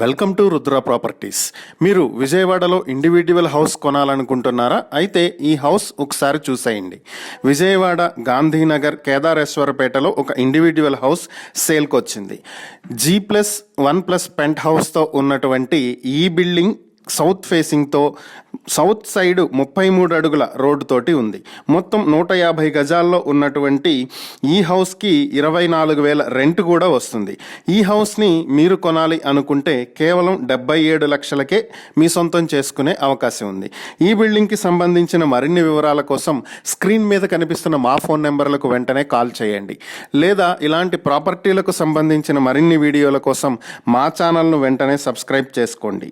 Welcome to Rudra properties. మీరు విజయవాడలో individual house కొనాలనుకుంటున్నారా? అయితే ఈ హౌస్ ఒకసారి చూసేయండి. విజయవాడ గాంధీనగర్ కేదారేశ్వరపేటలో ఒక ఇండివిడ్యువల్ హౌస్ సేల్కి వచ్చింది జీ ప్లస్ వన్ ప్లస్ పెంట్ హౌస్తో ఉన్నటువంటి ఈ బిల్డింగ్ సౌత్ ఫేసింగ్తో సౌత్ సైడ్ ముప్పై మూడు అడుగుల రోడ్డు తోటి ఉంది. మొత్తం నూట యాభై గజాల్లో ఉన్నటువంటి ఈ హౌస్కి ఇరవై నాలుగు వేల రెంట్ కూడా వస్తుంది. ఈ హౌస్ని మీరు కొనాలి అనుకుంటే కేవలం డెబ్బై ఏడు లక్షలకే మీ సొంతం చేసుకునే అవకాశం ఉంది. ఈ బిల్డింగ్కి సంబంధించిన మరిన్ని వివరాల కోసం స్క్రీన్ మీద కనిపిస్తున్న మా ఫోన్ నెంబర్లకు వెంటనే కాల్ చేయండి. లేదా ఇలాంటి ప్రాపర్టీలకు సంబంధించిన మరిన్ని వీడియోల కోసం మా ఛానల్ను వెంటనే సబ్స్క్రైబ్ చేసుకోండి.